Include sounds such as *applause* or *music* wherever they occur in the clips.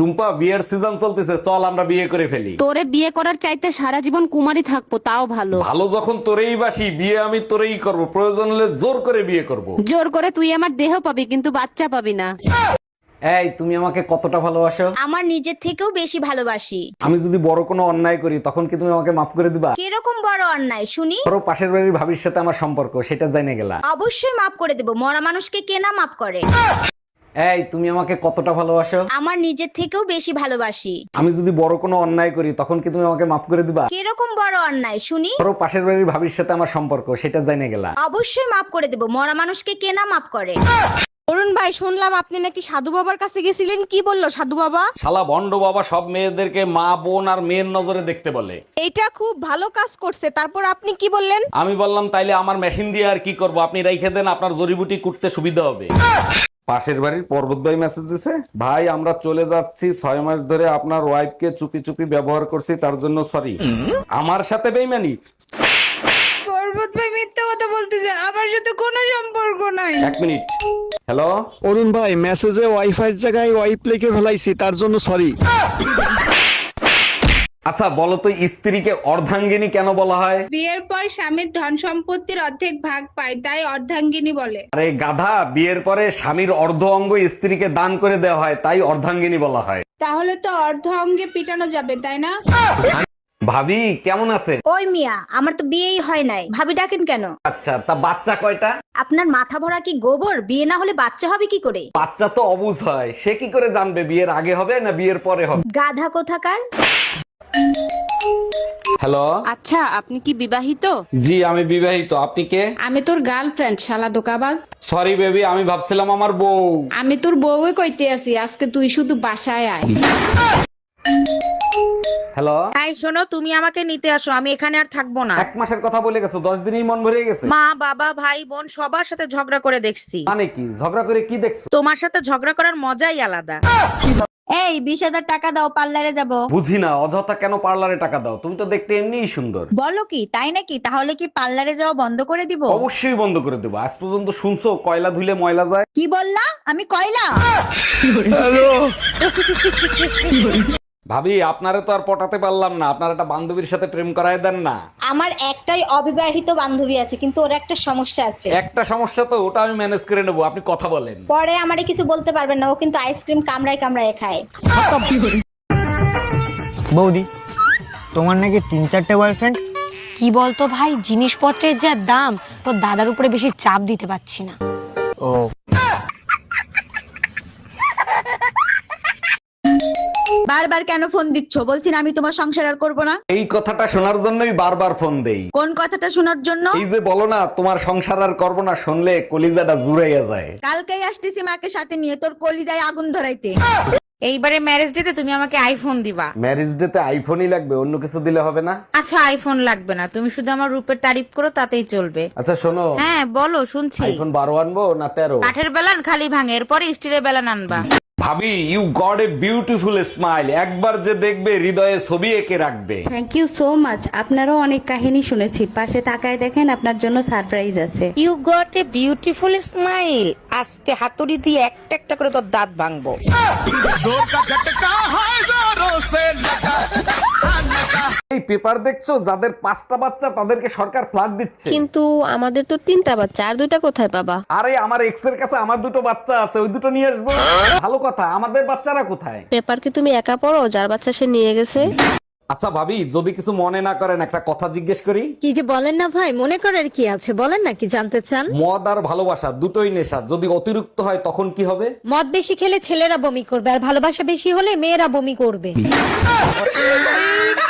টুম্পা বিয়ের সিজন চলতেছে চল আমরা বিয়ে করে ফেলি। তোরে বিয়ে করার চাইতে সারা জীবন কুমারী থাকব তাও ভালো। ভালো যখন তোরেই বাসি বিয়ে আমি তোরেই করব। প্রয়োজন হলে জোর করে বিয়ে করব। জোর করে তুই আমার দেহ পাবি কিন্তু বাচ্চা পাবি না। এই তুমি আমাকে কতটা ভালোবাসো? আমার নিজের থেকেও বেশি ভালোবাসি। আমি যদি বড় কোনো অন্যায় করি তখন কি তুমি আমাকে মাফ করে দিবা? কীরকম বড় অন্যায় শুনি? ধরো পাশের বাড়ির ভাবির সাথে আমার সম্পর্ক সেটা জানে গেলা। অবশ্যই মাফ করে দেব। মরা মানুষকে কে না মাফ করে? এই তুমি আমাকে কতটা ভালোবাসো? আমার নিজের থেকেও বেশি ভালোবাসি। আমি যদি বড় কোনো অন্যায় করি তখন কি তুমি আমাকে মাফ করে দিবা? কীরকম বড় অন্যায় শুনি? ধরো পাশের বাড়ির ভাবির সাথে আমার সম্পর্ক সেটা জানে গেলা। অবশ্যই মাফ করে দেব মরা মানুষকে কে না মাফ করে? অরুণ ভাই শুনলাম আপনি নাকি সাধু বাবার কাছে গেছিলেন কি বলল সাধু বাবা? শালা ভণ্ড বাবা সব মেয়েদেরকে মা বোন আর মেয়ের নজরে দেখতে বলে। এটা খুব ভালো কাজ করছে তারপর আপনি কি বললেন? আমি বললাম তাইলে আমার মেশিন দিয়ে আর কি করব? আপনি রাইখে দেন আপনার জড়িবুটি কুটতে সুবিধা হবে। পাশের বাড়ির পর্বত ভাই মেসেজ দিছে ভাই আমরা চলে যাচ্ছি ছয় মাস ধরে আপনার ওয়াইফকে চুপি চুপি ব্যবহার করছি তার জন্য সরি আমার সাথে বেইমানি। পর্বত ভাই মিথ্যা কথা বলতেছে আমার সাথে কোনো সম্পর্ক নাই। এক মিনিট। হ্যালো অরুণ ভাই মেসেজে ওয়াইফাই জায়গায় ওয়াইফ লিখে ফেলাইছি তার জন্য সরি *laughs* আচ্ছা বলো তো স্ত্রীকে অর্ধাঙ্গিনী কেন বলা হয়? বিয়ের পর স্বামীর ধন সম্পত্তির অর্ধেক ভাগ পায় তাই অর্ধাঙ্গিনী বলে। আরে গাধা বিয়ের পরে স্বামীর অর্ধ অঙ্গ স্ত্রীকে দান করে দেওয়া হয় তাই অর্ধাঙ্গিনী বলা হয়। তাহলে তো অর্ধ অঙ্গে পিটানো যাবে তাই না? ভাবি কেমন আছে? ওই মিয়া আমার তো বিয়েই হয় নাই। ভাবি ডাকেন কেন? আচ্ছা তা বাচ্চা কয়টা? আপনার মাথা ভরা কি গোবর? বিয়ে না হলে বাচ্চা হবে কি করে? বাচ্চা তো অবুঝ হয়। সে কি করে জানবে বিয়ের আগে হবে না বিয়ের পরে হবে? গাধা কোথাকার? হ্যালো? আচ্ছা আপনি কি বিবাহিত? জি আমি বিবাহিত। আপনি কে? আমি তোর গার্লফ্রেন্ড শালা দোকাবাজ। সরি বেবি আমি ভাবছিলাম আমার বউ। আমি তোর বউই কইতে আছি আজকে তুই শুধু বাসায় আয়। হ্যালো? শোনো তুমি আমাকে নিতে আসো আমি এখানে আর থাকব না। এক মাসের কথা বলে গেছো দশ দিনই মন ভরে গেছে? মা বাবা ভাই বোন সবার সাথে ঝগড়া করে দেখছি। মানে কি? ঝগড়া করে কি দেখছ? তোমার সাথে ঝগড়া করার মজাই আলাদা। এই বিশ হাজার টাকা দাও পার্লারে যাব। বুঝি না অযথা কেন পার্লারে টাকা দাও? তুমি তো দেখতে এমনিই সুন্দর। বলো কি তাই নাকি? তাহলে কি পার্লারে যাওয়া বন্ধ করে দিব? অবশ্যই বন্ধ করে দেবো। আজ পর্যন্ত শুনছো কয়লা ধুলে ময়লা যায়? কি বললা? আমি কয়লা? *laughs* ভাবি আপনারে তো আর পটাতে পারলাম না। আপনার একটা বান্ধবীর সাথে প্রেম করায় দেন না। আমার একটাই অবিবাহিত বান্ধবী আছে কিন্তু ওর একটা সমস্যা আছে। একটা সমস্যা তো ওটা আমি ম্যানেজ করে নেব আপনি কথা বলেন। পরে আমারে কিছু বলতে পারবেন না ও কিন্তু আইসক্রিম কামড়ায় কামড়ায় খায়। বৌদি তোমার নাকি তিন চারটে বয়ফ্রেন্ড কি বলতো ভাই জিনিসপত্রের যা দাম তোর দাদার উপরে বেশি চাপ দিতে পারছি না। ও। বারবার কেন ফোন দিচ্ছ? বলছি না আমি তোমার সংসার আর করব না। এই কথাটা শোনার জন্যই বারবার ফোন দেই। কোন কথাটা শোনার জন্য? এই যে বলো না তোমার সংসার আর করব না শুনলে কলিজাটা জুড়াইয়া যায়। কালকেই আসতেছি মাকে সাথে নিয়ে তোর কলিজায় আগুন ধরাইতে। এইবারে ম্যারেজ ডেতে তুমি আমাকে আইফোন দিবা। ম্যারেজ ডেতে আইফোনই লাগবে অন্য কিছু দিলে হবে না? আচ্ছা আইফোন লাগবে না। তুমি শুধু আমার রূপের তারিফ করো তাতেই চলবে। আচ্ছা শোনো। হ্যাঁ বলো শুনছি। আইফোন বারো আনব না তেরো? কাঠের বেলান খালি ভাঙে এরপরে স্টিলের বেলান আনবা। ভাবি you got a beautiful smile একবার যে দেখবে হৃদয়ে ছবি এঁকে রাখবে। থ্যাংক ইউ সো মাচ আপনারও অনেক কাহিনী শুনেছি। পাশে তাকায় দেখেন আপনার জন্য সারপ্রাইজ আছে। You got a beautiful smile আজকে হাতুড়ি দিয়ে একটা একটা করে তোর দাঁত ভাঙবো। এই পেপার দেখছ? যাদের পাঁচটা বাচ্চা তাদেরকে সরকার ফ্ল্যাট দিচ্ছে। কিন্তু আমাদের তো তিনটা বাচ্চা আর দুইটা কোথায় পাবা আরে আমার এক্সের কাছে আমার দুটো বাচ্চা আছে ওই দুটো নিয়ে আসব। ভালো কথা আমাদের বাচ্চারা কোথায়? পেপার কি তুমি একা পড়ো যার বাচ্চা সে নিয়ে গেছে? আচ্ছা ভাবি যদি কিছু মনে না করেন একটা কথা জিজ্ঞেস করি। কি যে বলেন না ভাই মনে করার কি আছে? বলেন না কি জানতে চান? মদ আর ভালোবাসা দুটোই নেশা। যদি অতিরিক্ত হয় তখন কি হবে? মদ বেশি খেলে ছেলেরা বমি করবে আর ভালোবাসা বেশি হলে মেয়েরা বমি করবে। *laughs*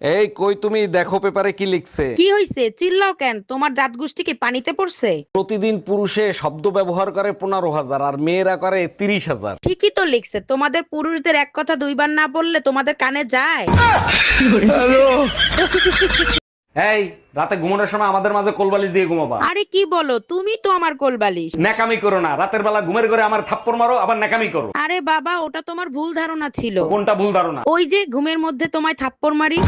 এই কই তুমি? দেখো পেপারে কি লিখছে। কি হইছে? চিল্লাও কেন? তোমার জাত গোষ্ঠী কি পানিতে পড়ছে? প্রতিদিন পুরুষে শব্দ ব্যবহার করে পনেরো হাজার আর মেয়েরা করে তিরিশ হাজার। ঠিকই তো লিখছে। তোমাদের পুরুষদের এক কথা দুইবার না বললে তোমাদের কানে যায়। *laughs* এই রাতে ঘুমানোর সময় আমাদের মাঝে কোলবালি দিয়ে ঘুমাবা। আরে কি বলো? তুমি তো আমার কোলবালিশ। ন্যাকামি করো না রাতের বেলা ঘুমের ঘরে আমার থাপ্পড় মারো আবার ন্যাকামি করো। আরে বাবা ওটা তোমার ভুল ধারণা ছিল। কোনটা ভুল ধারণা? ওই যে ঘুমের মধ্যে তোমায় থাপ্পড় মারি।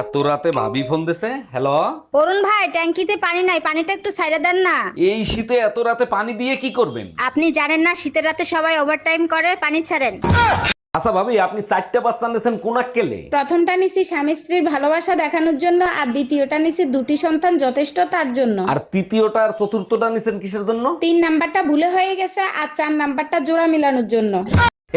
এত রাতে ভাবি ফোন দিছে? হ্যালো? অরুণ ভাই ট্যাঙ্কিতে পানি নাই পানিটা একটু সাইডে দেন না। এই শীতে এত রাতে পানি দিয়ে কি করবেন? আপনি জানেন না শীতের রাতে সবাই ওভারটাইম করে পানি ছাড়েন। আচ্ছা ভাবি আপনি চারটা বাচ্চা নিয়েছেন কোন কেলে প্রথমটা নিছি স্বামী স্ত্রীর ভালোবাসা দেখানোর জন্য আর দ্বিতীয়টা নিছি দুটি সন্তান যথেষ্ট তার জন্য। আর তৃতীয়টা আর চতুর্থটা নিছেন কিসের জন্য? তিন নাম্বারটা ভুলে হয়ে গেছে আর চার নাম্বারটা জোড়া মিলানোর জন্য।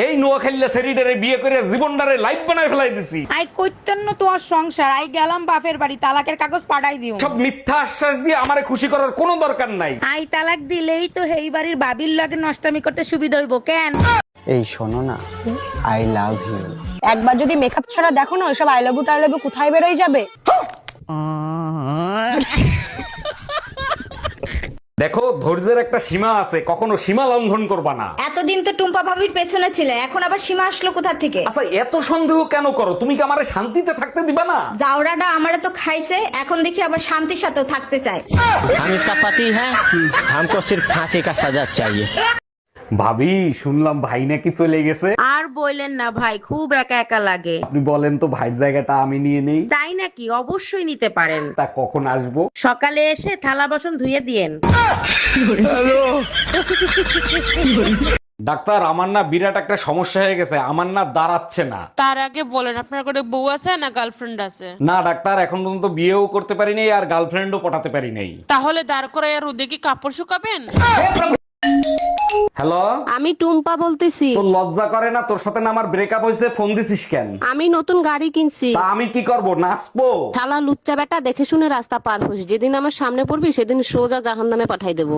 এই নোয়াখালীলা সেরিডারে বিয়ে করে জীবনটারে লাইফ বানায় ফেলাই দিছি। আই কইতেন তোমার সংসার আই গেলাম বাপের বাড়ি তালাকের কাগজ পাঠাই দিও। সব মিথ্যা আশ্বাস দিয়ে আমারে খুশি করার কোনো দরকার নাই। আই তালাক দিলেই তো হেই বাড়ির বাবির লগে নষ্টামি করতে সুবিধা হইব কেন? এই শোনো না আই লাভ ইউ একবার যদি মেকআপ ছাড়া দেখো না ওইসব আই লাভ ইউ টাই লাভ ইউ কোথায় বেরোয় যাবে দেখো ধৈর্যের একটা সীমা আছে কখনো সীমা লঙ্ঘন করবা না এতদিন তো টুম্পা ভাবির পেছনে ছিলে এখন আবার সীমা আসলো কোথা থেকে আচ্ছা এত সন্দেহ কেন করো তুমি কি আমারে শান্তিতে থাকতে দিবা না জাউরাটা আমারে তো খাইছে এখন দেখি আবার শান্তির সাথেও থাকতে চায় हम इसका पति है हमको सिर्फ फांसी का सजा चाहिए ভাবি শুনলাম ভাই নাকি চলে গেছে। আর বললেন না ভাই খুব একা একা লাগে। আপনি বলেন তো ভাইয়ের জায়গাটা আমি নিয়ে নেই। তাই নাকি? অবশ্যই নিতে পারেন। তা কখন আসব? সকালে এসে থালা বাসন ধুয়ে দিয়েন। ডাক্তার আমার না বিরাট একটা সমস্যা হয়ে গেছে আমার না দাঁড়াচ্ছে না। তার আগে বলেন আপনার করে বউ আছে না গার্লফ্রেন্ড আছে? না ডাক্তার এখন পর্যন্ত বিয়েও করতে পারি নাই আর গার্লফ্রেন্ডও পটাতে পারি নাই। তাহলে দাঁড় করে আর রোদে কি কাপড় শুকাবেন? হ্যালো? আমি টুম্পা বলতেছি। তোর লজ্জা করে না? তোর সাথে না আমার ব্রেকআপ হয়েছে ফোন দিছিস কেন? আমি নতুন গাড়ি কিনছি। তা আমি কি করব? নাচবো? শালা লুচ্চা বেটা দেখে শুনে রাস্তা পার হইস যেদিন আমার সামনে পড়বি সেদিন সোজা জাহান নামে পাঠাই দেবো।